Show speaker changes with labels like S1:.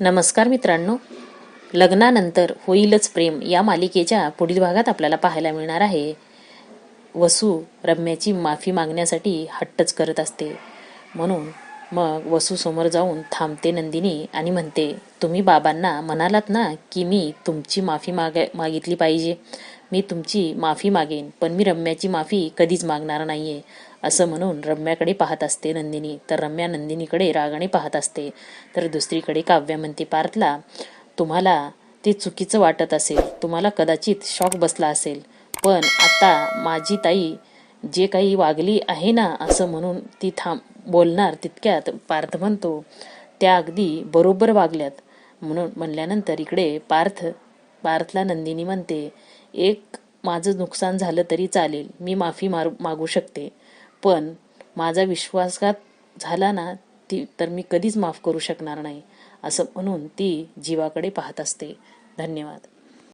S1: नमस्कार मित्रांनो. लग्नानंतर होईलच प्रेम या मालिकेच्या पुढील भागात आपल्याला पाहायला मिळणार आहे. वसू रम्याची माफी मागण्यासाठी हट्टच करत असते. म्हणून मग वसूसमोर जाऊन थांबते नंदिनी आणि म्हणते तुम्ही बाबांना म्हणालात ना की मी तुमची माफी माग मागितली पाहिजे. मी तुमची माफी मागेन पण मी रम्याची माफी कधीच मागणार नाहीये असं म्हणून रम्याकडे पाहत असते नंदिनी. तर रम्या नंदिनीकडे रागाने पाहत असते. तर दुसरीकडे काव्या म्हणते पार्थला तुम्हाला ते चुकीचं वाटत असेल. तुम्हाला कदाचित शॉक बसला असेल. पण आता माझी ताई जे काही वागली आहे ना असं म्हणून ती थांब बोलणार तितक्यात पार्थ म्हणतो त्या अगदी बरोबर वागल्यात. म्हणून म्हणल्यानंतर इकडे पार्थ पार्थला नंदिनी म्हणते एक माझं नुकसान झालं तरी चालेल. मी माफी मार मागू शकते. पण माझा विश्वासघात झाला ना ती तर मी कधीच माफ करू शकणार नाही असं म्हणून ती जीवाकडे पाहत असते. धन्यवाद.